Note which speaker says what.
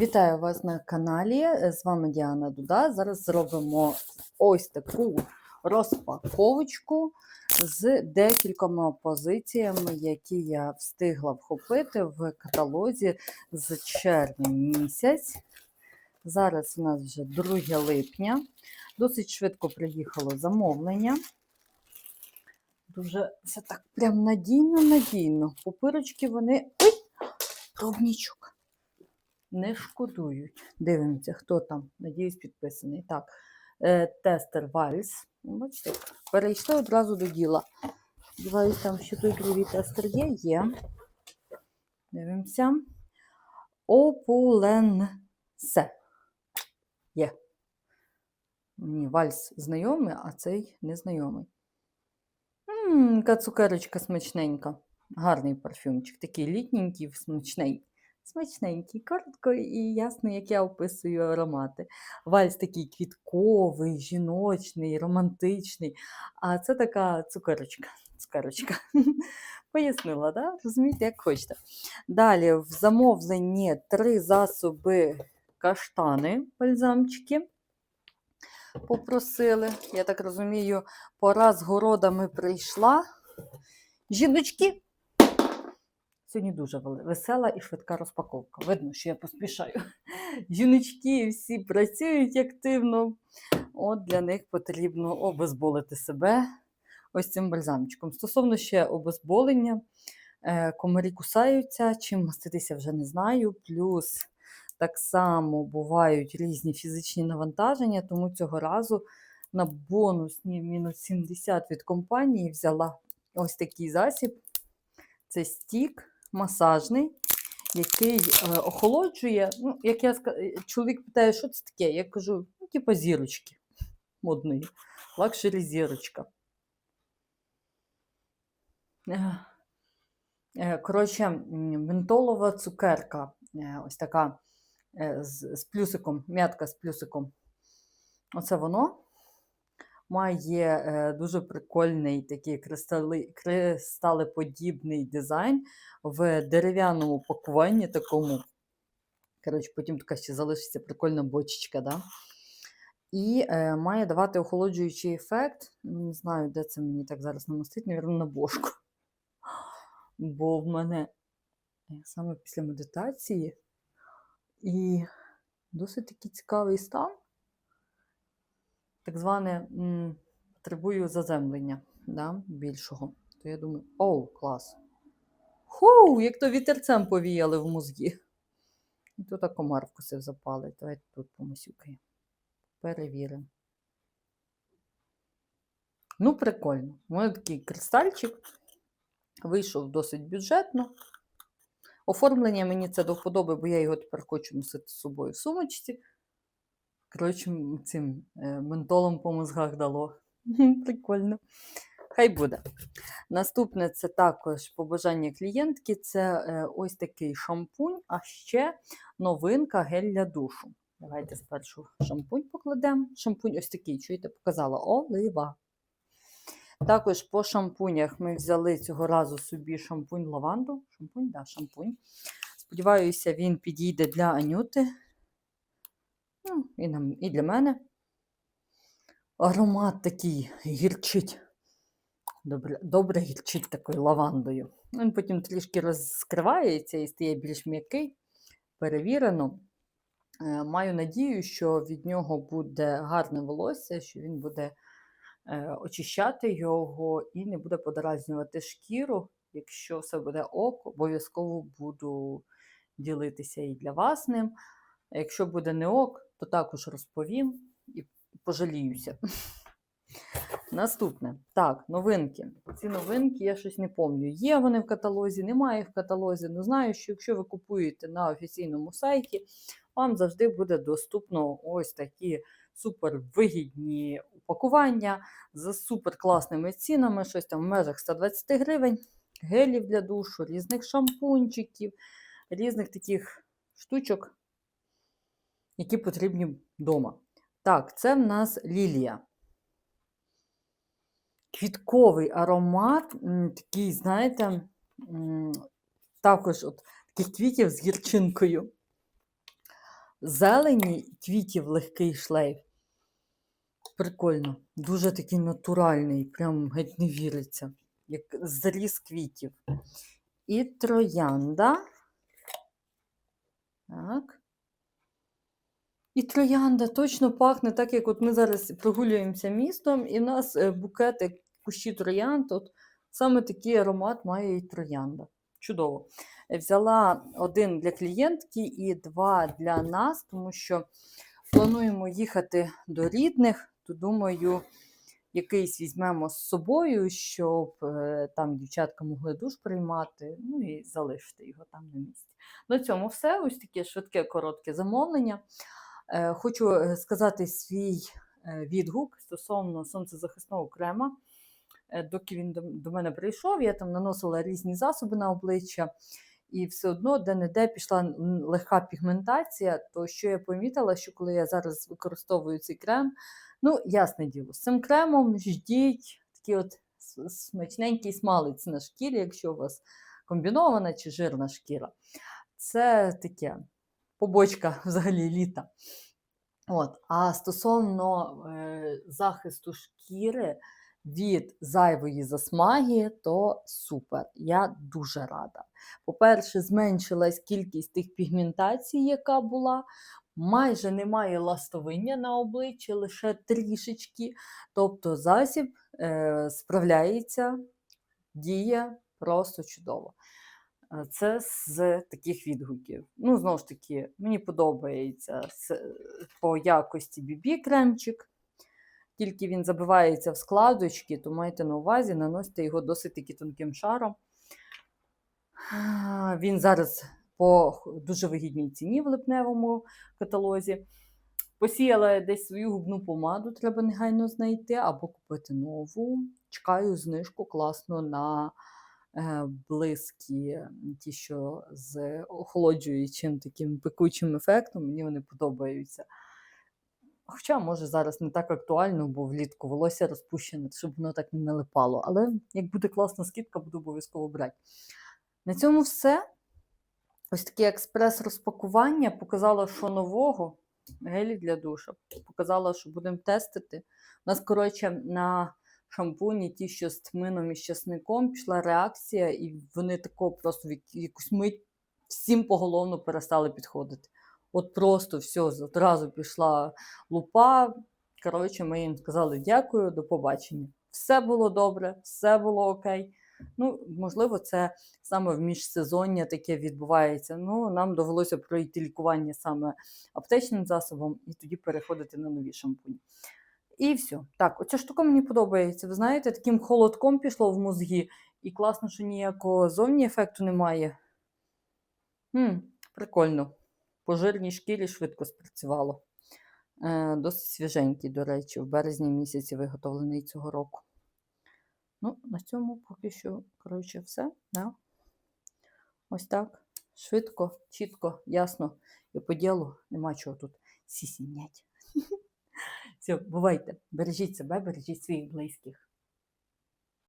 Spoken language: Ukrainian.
Speaker 1: Вітаю вас на каналі. З вами Діана Дуда. Зараз зробимо ось таку розпаковочку з декількома позиціями, які я встигла вхопити в каталозі з червня місяць. Зараз у нас вже 2 липня. Досить швидко приїхало замовлення. Дуже все так прям надійно-надійно. Пупирочки вони. Ой! Пробнічок не шкодують. Дивимося, хто там, надіюсь, підписаний. Так, е, тестер Вальс. Ну, Бачите, перейшли одразу до діла. Сподіваюсь, там ще той другий тестер є. Є. Дивимося. Опуленсе. Є. Мені вальс знайомий, а цей незнайомий. Ммм, цукерочка смачненька. Гарний парфюмчик. Такий літненький, смачненький. Смачненький, коротко і ясно, як я описую аромати. Вальс такий квітковий, жіночний, романтичний. А це така цукерочка. цукерочка. Пояснила, да? розумієте, як хочете. Далі в замовленні три засоби каштани, бальзамчики. Попросили. Я так розумію, пора з городами прийшла. Жіночки, Сьогодні дуже весела і швидка розпаковка. Видно, що я поспішаю. Жіночки всі працюють активно. От для них потрібно обезболити себе ось цим бальзамчиком. Стосовно ще обезболення, е, комарі кусаються, чим маститися вже не знаю. Плюс так само бувають різні фізичні навантаження, тому цього разу на бонусні мінус 70 від компанії взяла ось такий засіб. Це стік масажний, який е, охолоджує. Ну, як я е, чоловік питає, що це таке? Я кажу, ну, типу зірочки модної. Лакшері зірочка. Е, Коротше, ментолова цукерка. Ось така з плюсиком, м'ятка з плюсиком. Оце воно. Має е, дуже прикольний такий кристали, кристалеподібний дизайн в дерев'яному пакуванні такому. Коротше, потім така ще залишиться прикольна бочечка. Да? І е, має давати охолоджуючий ефект. Не знаю, де це мені так зараз намастить, мабуть, на бошку. Бо в мене е, саме після медитації і досить такий цікавий стан так зване потребую заземлення да, більшого. То я думаю, оу, клас. Ху, як то вітерцем повіяли в мозгі. І тут так комар вкусив запалить. Давайте тут помасюкаємо. Перевіримо. Ну, прикольно. У мене такий кристальчик. Вийшов досить бюджетно. Оформлення мені це до вподоби, бо я його тепер хочу носити з собою в сумочці. Коротше, цим е, ментолом по мозгах дало. Прикольно. Хай буде. Наступне це також побажання клієнтки. Це е, ось такий шампунь, а ще новинка гель для душу. Давайте спершу шампунь покладемо. Шампунь ось такий, чуєте, показала олива. Також по шампунях ми взяли цього разу собі шампунь лаванду. Шампунь, да, шампунь. Сподіваюся, він підійде для Анюти. І, нам, і для мене. Аромат такий гірчить. Добре, добре гірчить такою лавандою. Він потім трішки розкривається і стає більш м'який. Перевірено. Е, Маю надію, що від нього буде гарне волосся, що він буде е, очищати його і не буде подразнювати шкіру. Якщо все буде ок, обов'язково буду ділитися і для вас ним. Якщо буде не ок, то також розповім і пожаліюся. Наступне. Так, новинки. Ці новинки я щось не пам'ятаю. Є вони в каталозі, немає в каталозі. Ну знаю, що якщо ви купуєте на офіційному сайті, вам завжди буде доступно ось такі супервигідні упакування з суперкласними цінами, щось там в межах 120 гривень, гелів для душу, різних шампунчиків, різних таких штучок, які потрібні вдома. Так, це в нас лілія. Квітковий аромат, такий, знаєте, також от таких квітів з гірчинкою. зелені квітів легкий шлейф. Прикольно. Дуже такий натуральний, прям геть не віриться, як зріз квітів. І троянда. Так. І троянда точно пахне так, як от ми зараз прогулюємося містом, і в нас е, букети кущі троянд. От саме такий аромат має і троянда. Чудово. Е, Взяла один для клієнтки і два для нас, тому що плануємо їхати до рідних, то думаю, якийсь візьмемо з собою, щоб е, там дівчатка могли душ приймати, ну і залишити його там на місці. На цьому все. Ось таке швидке, коротке замовлення. Е, Хочу е, сказати свій е, відгук стосовно сонцезахисного крема. Доки він до мене прийшов, я там наносила різні засоби на обличчя, і все одно де-не-де пішла легка пігментація. То що я помітила, що коли я зараз використовую цей крем, ну, ясне діло, з цим кремом ждіть такий от смачненький смалець на шкірі, якщо у вас комбінована чи жирна шкіра. Це таке побочка взагалі літа. От. А стосовно е, захисту шкіри від зайвої засмаги, то супер. Я дуже рада. По-перше, зменшилась кількість тих пігментацій, яка була. Майже немає ластовиння на обличчі, лише трішечки. Тобто засіб е, справляється, діє просто чудово. Е, Це з таких відгуків. Ну, знову ж таки, мені подобається по якості BB кремчик. Тільки він забивається в складочки, то майте на увазі, наносите його досить таки тонким шаром. Він зараз по дуже вигідній ціні в липневому каталозі. Посіяла десь свою губну помаду, треба негайно знайти, або купити нову. Чекаю знижку класно на е, м, ті, що з охолоджуючим таким пекучим ефектом, мені вони подобаються. Хоча, може, зараз не так актуально, бо влітку волосся розпущене, щоб воно так не налипало. Але як буде класна скидка, буду обов'язково брати. На цьому все. Ось таке експрес-розпакування показало, що нового. Гелі для душа. Показала, що будемо тестити. У нас, коротше, на шампуні, ті, що з тмином і з часником, пішла реакція, і вони тако просто в якусь мить всім поголовно перестали підходити. От просто все, одразу пішла лупа. Коротше, ми їм сказали дякую, до побачення. Все було добре, все було окей. Ну, можливо, це саме в міжсезоння таке відбувається. Ну, нам довелося пройти лікування саме аптечним засобом і тоді переходити на нові шампуні. І все. Так, оця штука мені подобається. Ви знаєте, таким холодком пішло в мозги, і класно, що ніякого зовні ефекту немає. Хм, прикольно. По жирній шкірі швидко спрацювало. Е, досить свіженький, до речі, в березні місяці виготовлений цього року. Ну, на цьому поки що, коротше, все. Да? Ось так. Швидко, чітко, ясно. І по ділу нема чого тут сісінять. Все, бувайте. Бережіть себе, бережіть своїх близьких.